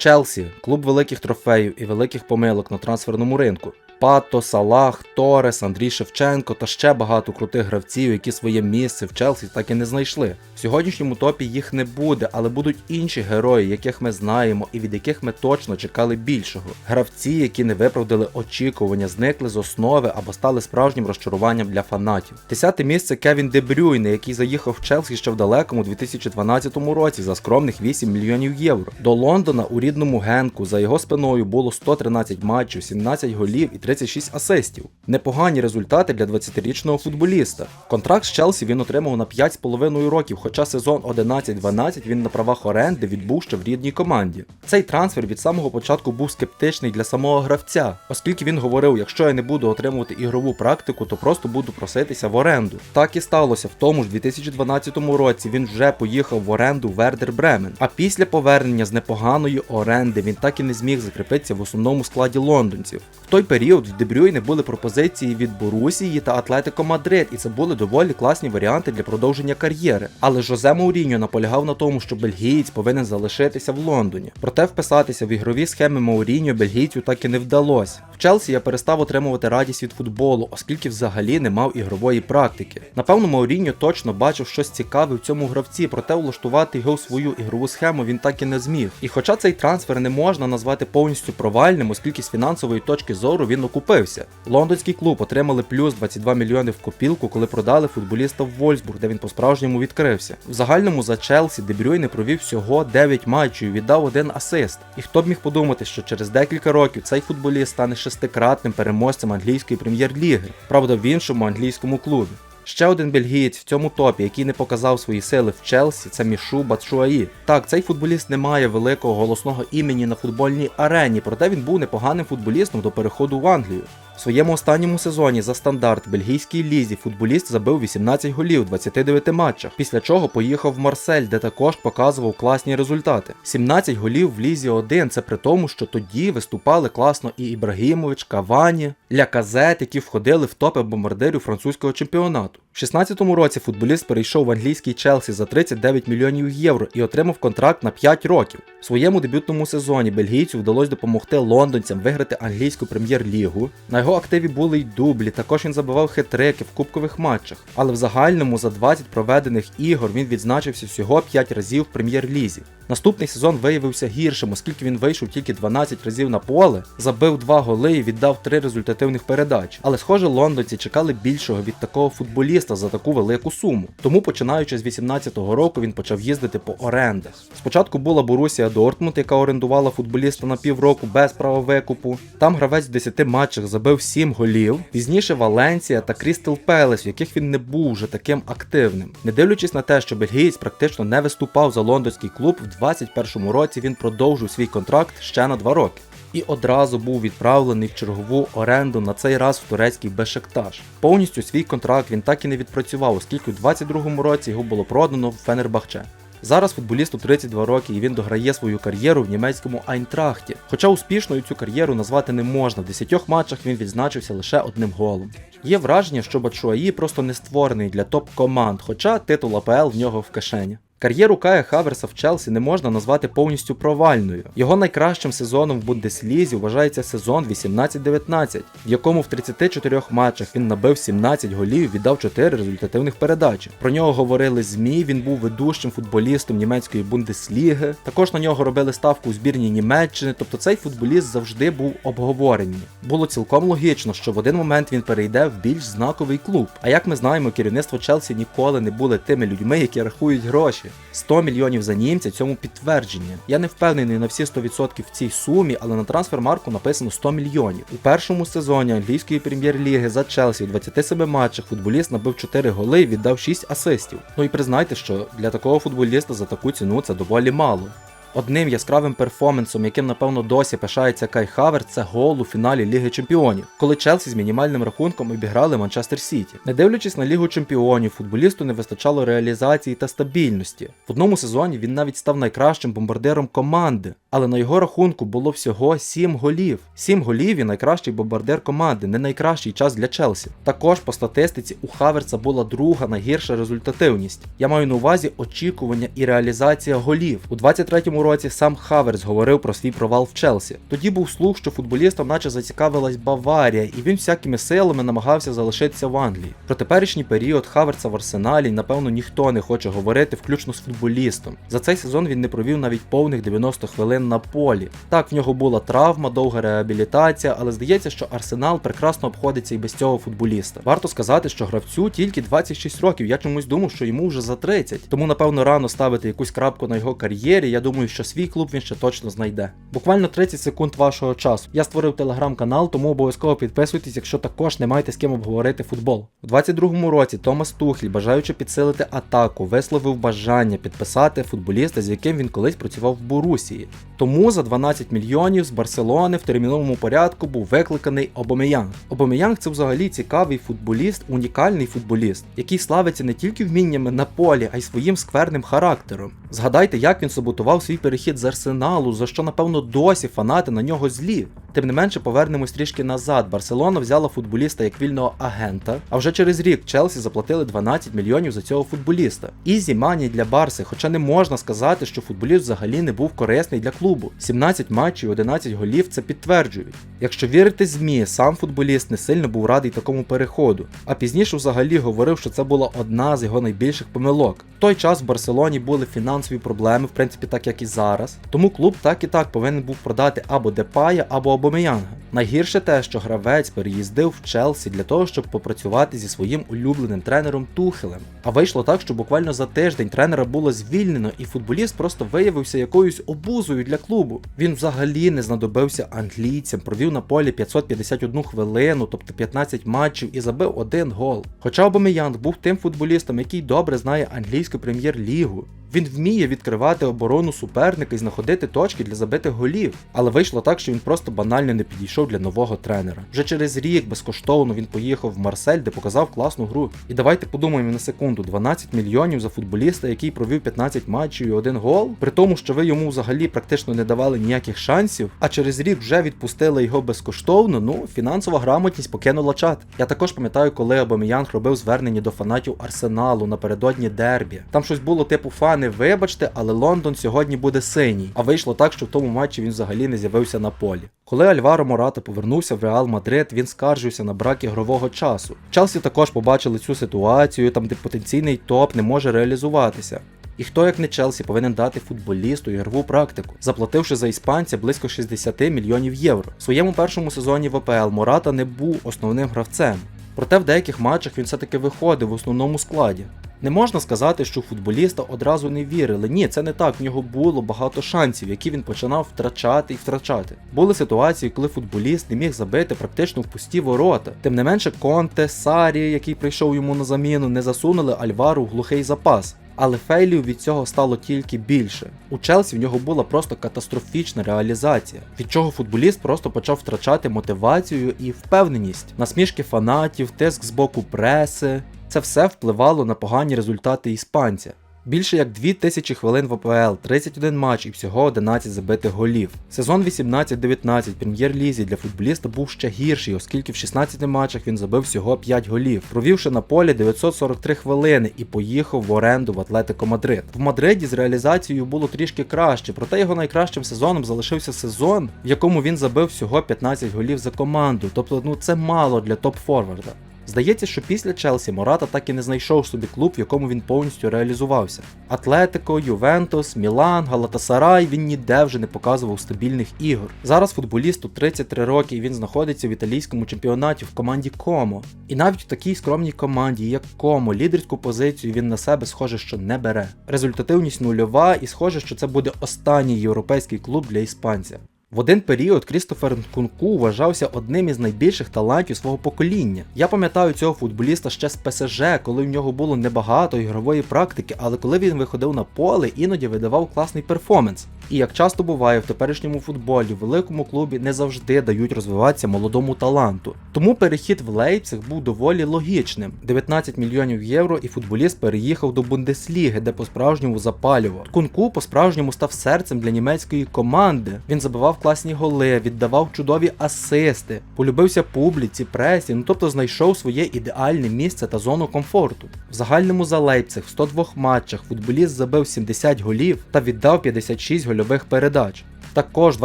Челсі клуб великих трофеїв і великих помилок на трансферному ринку. Пато, Салах, Торес, Андрій Шевченко та ще багато крутих гравців, які своє місце в Челсі так і не знайшли. В сьогоднішньому топі їх не буде, але будуть інші герої, яких ми знаємо і від яких ми точно чекали більшого. Гравці, які не виправдали очікування, зникли з основи або стали справжнім розчаруванням для фанатів. Десяте місце Кевін Дебрюйне, який заїхав в Челсі ще в далекому 2012 році за скромних 8 мільйонів євро. До Лондона у рідному Генку за його спиною було 113 матчів, 17 голів і 36 асистів. Непогані результати для 20-річного футболіста. Контракт з Челсі він отримав на 5,5 років, хоча сезон 11-12 він на правах оренди відбув ще в рідній команді. Цей трансфер від самого початку був скептичний для самого гравця, оскільки він говорив, якщо я не буду отримувати ігрову практику, то просто буду проситися в оренду. Так і сталося в тому ж 2012 році. Він вже поїхав в оренду Вердер Бремен. А після повернення з непоганої оренди він так і не зміг закріпитися в основному складі лондонців. В той період в Дебрюйне були пропозиції від Борусії та Атлетико Мадрид, і це були доволі класні варіанти для продовження кар'єри. Але Жозе Мауріньо наполягав на тому, що бельгієць повинен залишитися в Лондоні. Проте вписатися в ігрові схеми Мауріньо бельгійцю так і не вдалося. В Челсі я перестав отримувати радість від футболу, оскільки взагалі не мав ігрової практики. Напевно, Мауріньо точно бачив щось цікаве в цьому гравці, проте влаштувати його свою ігрову схему він так і не зміг. І хоча цей трансфер не можна назвати повністю провальним, оскільки з фінансової точки зору він окупився. Лондонський клуб отримали плюс 22 мільйони в копілку, коли продали футболіста в Вольсбург, де він по-справжньому відкрився. В загальному за Челсі Дебрюйне провів всього 9 матчів і віддав один асист. І хто б міг подумати, що через декілька років цей футболіст стане шестикратним переможцем англійської прем'єр-ліги, правда в іншому англійському клубі. Ще один бельгієць в цьому топі, який не показав свої сили в Челсі, це Мішу Бачуаї. Так, цей футболіст не має великого голосного імені на футбольній арені, проте він був непоганим футболістом до переходу в Англію. Своєму останньому сезоні за стандарт бельгійській лізі футболіст забив 18 голів у 29 матчах, після чого поїхав в Марсель, де також показував класні результати. 17 голів в лізі 1 це при тому, що тоді виступали класно і Ібрагімович, Кавані, Ляказет, які входили в топи бомбардирів французького чемпіонату. В 16-му році футболіст перейшов в англійський Челсі за 39 мільйонів євро і отримав контракт на 5 років. В своєму дебютному сезоні бельгійцю вдалося допомогти лондонцям виграти англійську прем'єр-лігу. На його активі були й дублі, також він забивав хитрики в кубкових матчах. Але в загальному за 20 проведених ігор він відзначився всього 5 разів в прем'єр-лізі. Наступний сезон виявився гіршим, оскільки він вийшов тільки 12 разів на поле, забив 2 голи і віддав 3 результативних передач. Але, схоже, лондонці чекали більшого від такого футболіста за таку велику суму. Тому, починаючи з 18-го року, він почав їздити по орендах. Спочатку була Борусія Дортмунд, яка орендувала футболіста на півроку без права викупу. Там гравець в 10 матчах забив 7 голів. Пізніше Валенція та Крістел Пелес, в яких він не був вже таким активним. Не дивлячись на те, що бельгієць практично не виступав за лондонський клуб, в 21-му році він продовжив свій контракт ще на 2 роки. І одразу був відправлений в чергову оренду на цей раз в турецький Бешектаж. Повністю свій контракт він так і не відпрацював, оскільки у 22-му році його було продано в Фенербахче. Зараз футболісту 32 роки і він дограє свою кар'єру в німецькому Айнтрахті. Хоча успішною цю кар'єру назвати не можна, в 10 матчах він відзначився лише одним голом. Є враження, що Бачуаї просто не створений для топ-команд, хоча титул АПЛ в нього в кишені. Кар'єру Кая Хаверса в Челсі не можна назвати повністю провальною. Його найкращим сезоном в Бундеслізі вважається сезон 18-19, в якому в 34 матчах він набив 17 голів віддав 4 результативних передачі. Про нього говорили ЗМІ, він був ведущим футболістом німецької Бундесліги. Також на нього робили ставку у збірні Німеччини, тобто цей футболіст завжди був обговоренні. Було цілком логічно, що в один момент він перейде в більш знаковий клуб. А як ми знаємо, керівництво Челсі ніколи не були тими людьми, які рахують гроші. 100 мільйонів за німця цьому підтвердження. Я не впевнений на всі 100% в цій сумі, але на трансфермарку написано 100 мільйонів. У першому сезоні англійської прем'єр-ліги за Челсі у 27 матчах футболіст набив 4 голи і віддав 6 асистів. Ну і признайте, що для такого футболіста за таку ціну це доволі мало. Одним яскравим перформансом, яким напевно досі пишається Кай Хавер, це гол у фіналі Ліги Чемпіонів, коли Челсі з мінімальним рахунком обіграли Манчестер Сіті. Не дивлячись на Лігу Чемпіонів, футболісту не вистачало реалізації та стабільності. В одному сезоні він навіть став найкращим бомбардиром команди, але на його рахунку було всього 7 голів. 7 голів і найкращий бомбардир команди, не найкращий час для Челсі. Також по статистиці у Хаверца була друга найгірша результативність. Я маю на увазі очікування і реалізація голів. У 23-му році сам Хаверс говорив про свій провал в Челсі. Тоді був слух, що футболістом наче зацікавилась Баварія, і він всякими силами намагався залишитися в Англії. Про теперішній період Хаверса в Арсеналі, напевно, ніхто не хоче говорити, включно з футболістом. За цей сезон він не провів навіть повних 90 хвилин на полі. Так, в нього була травма, довга реабілітація, але здається, що Арсенал прекрасно обходиться і без цього футболіста. Варто сказати, що гравцю тільки 26 років. Я чомусь думав, що йому вже за 30. Тому, напевно, рано ставити якусь крапку на його кар'єрі. Я думаю, що свій клуб він ще точно знайде. Буквально 30 секунд вашого часу. Я створив телеграм-канал, тому обов'язково підписуйтесь, якщо також не маєте з ким обговорити футбол. У 22-му році Томас Тухль, бажаючи підсилити атаку, висловив бажання підписати футболіста, з яким він колись працював в Борусії. Тому за 12 мільйонів з Барселони в терміновому порядку був викликаний Обомеянг. Обомеянг це взагалі цікавий футболіст, унікальний футболіст, який славиться не тільки вміннями на полі, а й своїм скверним характером. Згадайте, як він саботував свій перехід з арсеналу, за що, напевно, досі фанати на нього злі. Тим не менше, повернемось трішки назад. Барселона взяла футболіста як вільного агента, а вже через рік Челсі заплатили 12 мільйонів за цього футболіста. Ізі мані для Барси, хоча не можна сказати, що футболіст взагалі не був корисний для клубу. 17 матчів, 11 голів це підтверджують. Якщо вірити ЗМІ, сам футболіст не сильно був радий такому переходу, а пізніше взагалі говорив, що це була одна з його найбільших помилок. В той час в Барселоні були фінансові проблеми, в принципі, так як і зараз. Тому клуб так і так повинен був продати або Депая, або Обомеянга. Найгірше те, що гравець переїздив в Челсі для того, щоб попрацювати зі своїм улюбленим тренером Тухелем. А вийшло так, що буквально за тиждень тренера було звільнено, і футболіст просто виявився якоюсь обузою для клубу. Він взагалі не знадобився англійцям, провів на полі 551 хвилину, тобто 15 матчів, і забив один гол. Хоча Обомеянг був тим футболістом, який добре знає англійську прем'єр-лігу. Він вміє відкривати оборону суперника і знаходити точки для забитих голів. Але вийшло так, що він просто банально не підійшов для нового тренера. Вже через рік безкоштовно він поїхав в Марсель, де показав класну гру. І давайте подумаємо на секунду: 12 мільйонів за футболіста, який провів 15 матчів і один гол, при тому, що ви йому взагалі практично не давали ніяких шансів, а через рік вже відпустили його безкоштовно. Ну, фінансова грамотність покинула чат. Я також пам'ятаю, коли Обаміянг робив звернення до фанатів Арсеналу напередодні дербі. Там щось було типу фан. Фани, вибачте, але Лондон сьогодні буде синій. А вийшло так, що в тому матчі він взагалі не з'явився на полі. Коли Альваро Мората повернувся в Реал Мадрид, він скаржився на брак ігрового часу. Челсі також побачили цю ситуацію, там де потенційний топ не може реалізуватися. І хто як не Челсі повинен дати футболісту ігрову практику, заплативши за іспанця близько 60 мільйонів євро. В своєму першому сезоні в АПЛ Мората не був основним гравцем. Проте в деяких матчах він все-таки виходив в основному складі. Не можна сказати, що футболіста одразу не вірили. Ні, це не так. В нього було багато шансів, які він починав втрачати і втрачати. Були ситуації, коли футболіст не міг забити практично в пусті ворота. Тим не менше, Конте, Сарі, який прийшов йому на заміну, не засунули Альвару в глухий запас. Але фейлів від цього стало тільки більше. У Челсі в нього була просто катастрофічна реалізація, від чого футболіст просто почав втрачати мотивацію і впевненість, насмішки фанатів, тиск з боку преси. Це все впливало на погані результати іспанця. Більше як 2000 хвилин в АПЛ, 31 матч і всього 11 забитих голів. Сезон 18-19 прем'єр-лізі для футболіста був ще гірший, оскільки в 16 матчах він забив всього 5 голів, провівши на полі 943 хвилини і поїхав в оренду в Атлетико Мадрид. В Мадриді з реалізацією було трішки краще, проте його найкращим сезоном залишився сезон, в якому він забив всього 15 голів за команду. Тобто, ну це мало для топ-форварда. Здається, що після Челсі Мората так і не знайшов собі клуб, в якому він повністю реалізувався. Атлетико, Ювентус, Мілан, Галатасарай він ніде вже не показував стабільних ігор. Зараз футболісту 33 роки і він знаходиться в італійському чемпіонаті в команді Комо. І навіть в такій скромній команді, як Комо, лідерську позицію він на себе схоже, що не бере. Результативність нульова, і схоже, що це буде останній європейський клуб для іспанця. В один період Крістофер Нкунку вважався одним із найбільших талантів свого покоління. Я пам'ятаю цього футболіста ще з ПСЖ, коли в нього було небагато ігрової практики, але коли він виходив на поле, іноді видавав класний перформанс. І як часто буває в теперішньому футболі, в великому клубі не завжди дають розвиватися молодому таланту. Тому перехід в Лейпциг був доволі логічним: 19 мільйонів євро, і футболіст переїхав до Бундесліги, де по-справжньому запалював. Кунку по-справжньому став серцем для німецької команди. Він забивав класні голи, віддавав чудові асисти, полюбився публіці, пресі, ну тобто знайшов своє ідеальне місце та зону комфорту. В загальному за Лейпциг в 102 матчах футболіст забив 70 голів та віддав 56 гольових гольових передач. Також в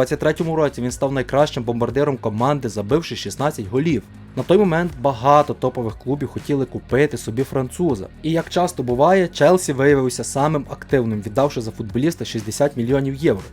23-му році він став найкращим бомбардиром команди, забивши 16 голів. На той момент багато топових клубів хотіли купити собі француза. І як часто буває, Челсі виявився самим активним, віддавши за футболіста 60 мільйонів євро.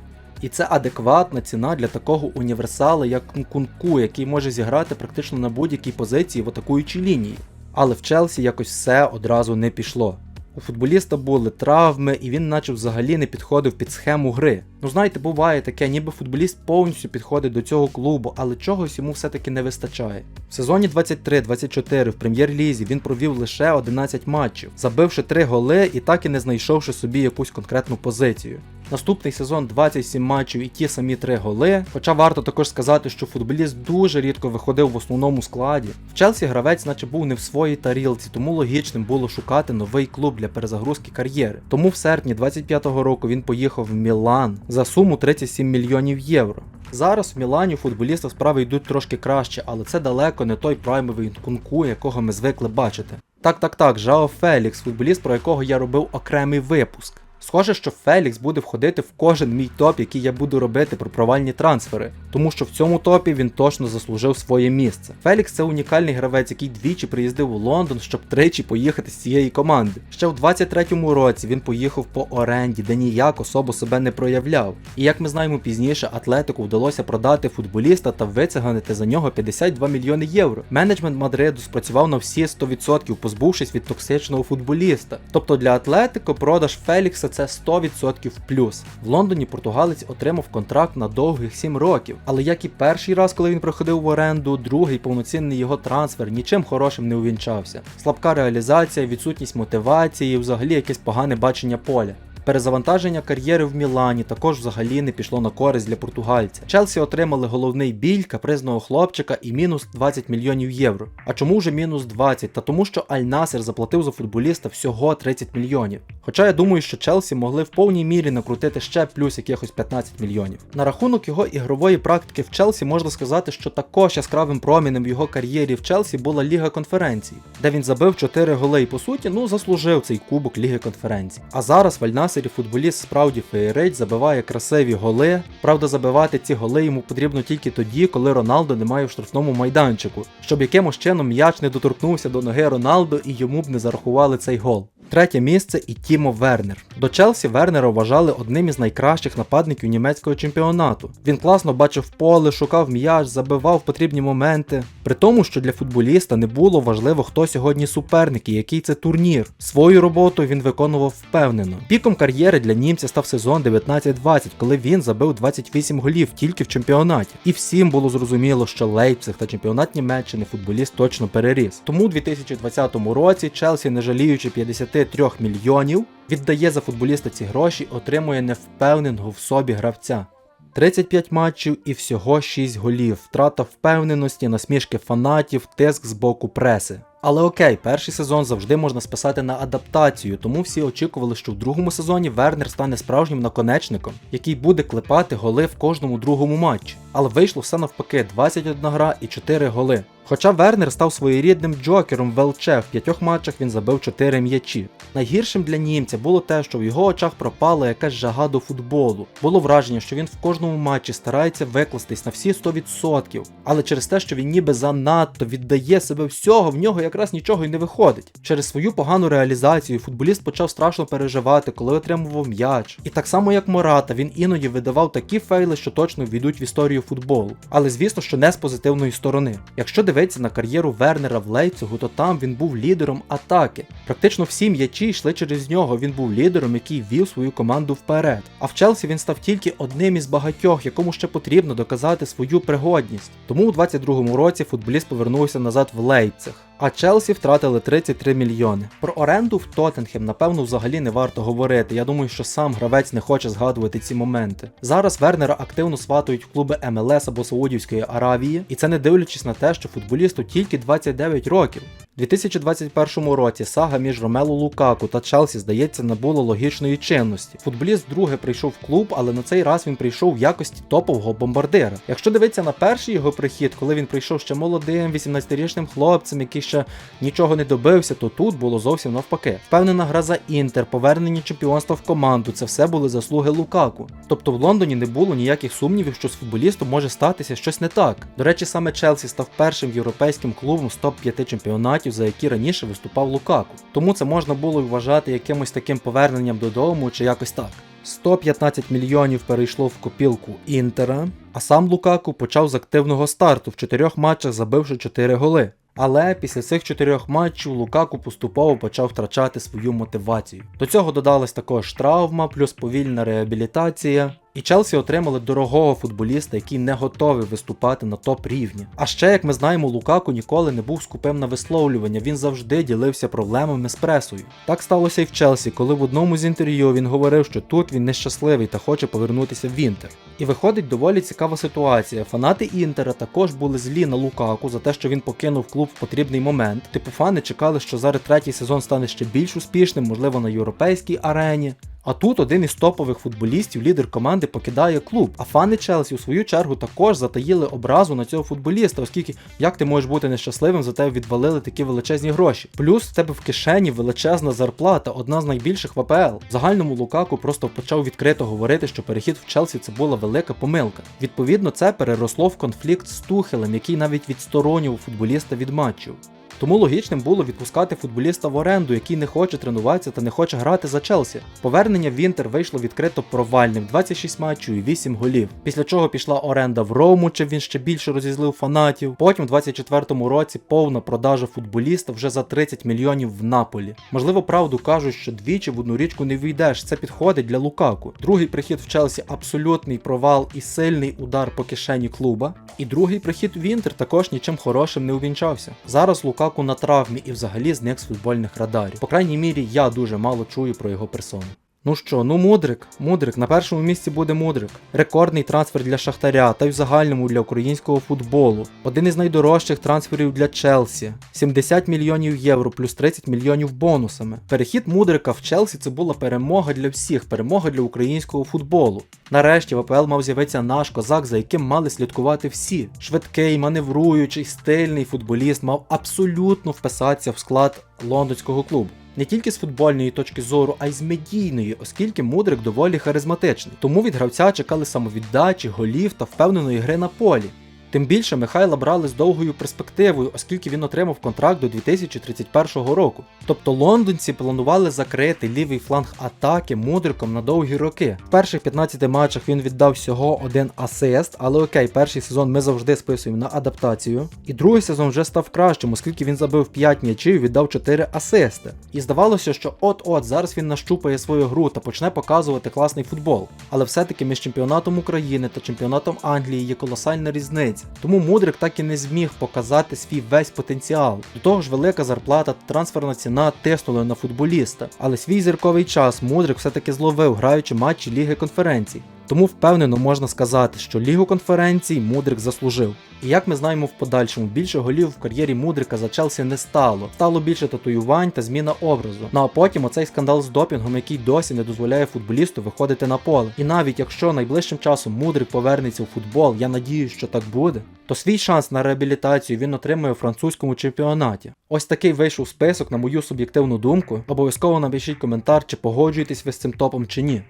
І це адекватна ціна для такого універсала, як Нкунку, який може зіграти практично на будь-якій позиції в атакуючій лінії. Але в Челсі якось все одразу не пішло. У футболіста були травми, і він наче взагалі не підходив під схему гри. Ну знаєте, буває таке, ніби футболіст повністю підходить до цього клубу, але чогось йому все-таки не вистачає. В сезоні 23-24 в прем'єр-лізі він провів лише 11 матчів, забивши 3 голи і так і не знайшовши собі якусь конкретну позицію. Наступний сезон 27 матчів і ті самі 3 голи. Хоча варто також сказати, що футболіст дуже рідко виходив в основному складі. В Челсі гравець, наче був не в своїй тарілці, тому логічним було шукати новий клуб для перезагрузки кар'єри. Тому в серпні 25-го року він поїхав в Мілан за суму 37 мільйонів євро. Зараз в Мілані футболіста справи йдуть трошки краще, але це далеко не той праймовий кунку, якого ми звикли бачити. Так, так, так, Жао Фелікс, футболіст, про якого я робив окремий випуск. Схоже, що Фелікс буде входити в кожен мій топ, який я буду робити про провальні трансфери, тому що в цьому топі він точно заслужив своє місце. Фелікс це унікальний гравець, який двічі приїздив у Лондон, щоб тричі поїхати з цієї команди. Ще в 23-му році він поїхав по оренді, де ніяк особо себе не проявляв. І як ми знаємо пізніше, Атлетику вдалося продати футболіста та вициганити за нього 52 мільйони євро. Менеджмент Мадриду спрацював на всі 100%, позбувшись від токсичного футболіста. Тобто для Атлетико продаж Фелікса це 100% плюс. В Лондоні португалець отримав контракт на довгих 7 років, але як і перший раз, коли він проходив в оренду, другий повноцінний його трансфер нічим хорошим не увінчався. Слабка реалізація, відсутність мотивації, взагалі якесь погане бачення поля. Перезавантаження кар'єри в Мілані також взагалі не пішло на користь для португальця. Челсі отримали головний біль капризного хлопчика і мінус 20 мільйонів євро. А чому вже мінус 20? Та тому, що Аль Насер заплатив за футболіста всього 30 мільйонів. Хоча я думаю, що Челсі могли в повній мірі накрутити ще плюс якихось 15 мільйонів. На рахунок його ігрової практики в Челсі можна сказати, що також яскравим промінем в його кар'єрі в Челсі була Ліга конференцій, де він забив 4 голи і по суті ну заслужив цей кубок Ліги конференцій. А зараз в Аль Насері футболіст справді феєрить, забиває красиві голи. Правда, забивати ці голи йому потрібно тільки тоді, коли Роналдо не має в штрафному майданчику, щоб якимось чином м'яч не доторкнувся до ноги Роналдо і йому б не зарахували цей гол. Третє місце і Тімо Вернер. До Челсі Вернера вважали одним із найкращих нападників німецького чемпіонату. Він класно бачив поле, шукав м'яч, забивав потрібні моменти. При тому, що для футболіста не було важливо, хто сьогодні суперник і який це турнір. Свою роботу він виконував впевнено. Піком кар'єри для німця став сезон 19-20, коли він забив 28 голів тільки в чемпіонаті. І всім було зрозуміло, що Лейпциг та чемпіонат Німеччини футболіст точно переріс. Тому у 2020 році Челсі, не жаліючи 53 мільйонів, віддає за футболіста ці гроші, отримує невпевненого в собі гравця. 35 матчів і всього 6 голів, втрата впевненості, насмішки фанатів, тиск з боку преси. Але окей, перший сезон завжди можна списати на адаптацію, тому всі очікували, що в другому сезоні Вернер стане справжнім наконечником, який буде клепати голи в кожному другому матчі. Але вийшло все навпаки: 21 гра і 4 голи. Хоча Вернер став своєрідним джокером в ЛЧ, в п'ятьох матчах він забив 4 м'ячі. Найгіршим для німця було те, що в його очах пропала якась жага до футболу. Було враження, що він в кожному матчі старається викластись на всі 100%, але через те, що він ніби занадто віддає себе всього, в нього якраз нічого й не виходить. Через свою погану реалізацію футболіст почав страшно переживати, коли отримував м'яч. І так само як Мората, він іноді видавав такі фейли, що точно війдуть в історію футболу. Але звісно, що не з позитивної сторони. Якщо дивитися на кар'єру Вернера в Лейпцигу, то там він був лідером атаки. Практично всі м'ячі йшли через нього. Він був лідером, який вів свою команду вперед. А в Челсі він став тільки одним із багатьох, якому ще потрібно доказати свою пригодність. Тому у 22-му році футболіст повернувся назад в Лейпциг. А Челсі втратили 33 мільйони. Про оренду в Тоттенхем, напевно, взагалі не варто говорити. Я думаю, що сам гравець не хоче згадувати ці моменти. Зараз Вернера активно сватують клуби МЛС або Саудівської Аравії, і це не дивлячись на те, що футболісту тільки 29 років. У 2021 році сага між Ромело Лукаку та Челсі, здається, набула логічної чинності. Футболіст вдруге прийшов в клуб, але на цей раз він прийшов в якості топового бомбардира. Якщо дивитися на перший його прихід, коли він прийшов ще молодим, 18-річним хлопцем, який ще нічого не добився, то тут було зовсім навпаки. Впевнена гра за інтер, повернення чемпіонства в команду це все були заслуги Лукаку. Тобто в Лондоні не було ніяких сумнівів, що з футболістом може статися щось не так. До речі, саме Челсі став першим європейським клубом з топ-5 чемпіонатів, за які раніше виступав Лукаку. Тому це можна було вважати якимось таким поверненням додому чи якось так. 115 мільйонів перейшло в копілку Інтера, а сам Лукаку почав з активного старту в чотирьох матчах забивши 4 голи. Але після цих чотирьох матчів Лукаку поступово почав втрачати свою мотивацію. До цього додалась також травма, плюс повільна реабілітація. І Челсі отримали дорогого футболіста, який не готовий виступати на топ рівні. А ще, як ми знаємо, Лукаку ніколи не був скупим на висловлювання, він завжди ділився проблемами з пресою. Так сталося і в Челсі, коли в одному з інтерв'ю він говорив, що тут він нещасливий та хоче повернутися в Інтер. І виходить доволі цікава ситуація. Фанати Інтера також були злі на Лукаку за те, що він покинув клуб в потрібний момент. Типу фани чекали, що зараз третій сезон стане ще більш успішним, можливо, на європейській арені. А тут один із топових футболістів, лідер команди, покидає клуб. А фани Челсі у свою чергу також затаїли образу на цього футболіста, оскільки як ти можеш бути нещасливим, за тебе відвалили такі величезні гроші. Плюс в тебе в кишені величезна зарплата, одна з найбільших в АПЛ. В загальному Лукаку просто почав відкрито говорити, що перехід в Челсі це була велика помилка. Відповідно, це переросло в конфлікт з Тухелем, який навіть відсторонював футболіста від матчів. Тому логічним було відпускати футболіста в оренду, який не хоче тренуватися та не хоче грати за Челсі. Повернення в Інтер вийшло відкрито провальним 26 матчів і 8 голів. Після чого пішла оренда в Рому, чим він ще більше розізлив фанатів. Потім, у 24-му році, повна продажа футболіста вже за 30 мільйонів в Наполі. Можливо, правду кажуть, що двічі в одну річку не війдеш. Це підходить для Лукаку. Другий прихід в Челсі абсолютний провал і сильний удар по кишені клуба. І другий прихід в Інтер також нічим хорошим не увінчався. Зараз Лукаку на травмі і взагалі зник з футбольних радарів. По крайній мірі, я дуже мало чую про його персону. Ну що, ну Мудрик, Мудрик, на першому місці буде Мудрик. Рекордний трансфер для Шахтаря та й в загальному для українського футболу. Один із найдорожчих трансферів для Челсі. 70 мільйонів євро плюс 30 мільйонів бонусами. Перехід Мудрика в Челсі це була перемога для всіх, перемога для українського футболу. Нарешті в АПЛ мав з'явитися наш козак, за яким мали слідкувати всі. Швидкий, маневруючий, стильний футболіст мав абсолютно вписатися в склад лондонського клубу. Не тільки з футбольної точки зору, а й з медійної, оскільки Мудрик доволі харизматичний. Тому від гравця чекали самовіддачі, голів та впевненої гри на полі. Тим більше Михайла брали з довгою перспективою, оскільки він отримав контракт до 2031 року. Тобто лондонці планували закрити лівий фланг атаки мудриком на довгі роки. В перших 15 матчах він віддав всього один асист, але окей, перший сезон ми завжди списуємо на адаптацію. І другий сезон вже став кращим, оскільки він забив 5 м'ячів і віддав 4 асисти. І здавалося, що от-от зараз він нащупає свою гру та почне показувати класний футбол. Але все-таки між чемпіонатом України та чемпіонатом Англії є колосальна різниця. Тому Мудрик так і не зміг показати свій весь потенціал. До того ж, велика зарплата та трансферна ціна тиснули на футболіста. Але свій зірковий час Мудрик все-таки зловив, граючи матчі Ліги конференцій. Тому впевнено можна сказати, що Лігу конференцій Мудрик заслужив. І як ми знаємо в подальшому, більше голів в кар'єрі Мудрика за Челсі не стало. Стало більше татуювань та зміна образу. Ну а потім оцей скандал з допінгом, який досі не дозволяє футболісту виходити на поле. І навіть якщо найближчим часом Мудрик повернеться у футбол, я надію, що так буде, то свій шанс на реабілітацію він отримує у французькому чемпіонаті. Ось такий вийшов список, на мою суб'єктивну думку. Обов'язково напишіть коментар, чи погоджуєтесь ви з цим топом чи ні.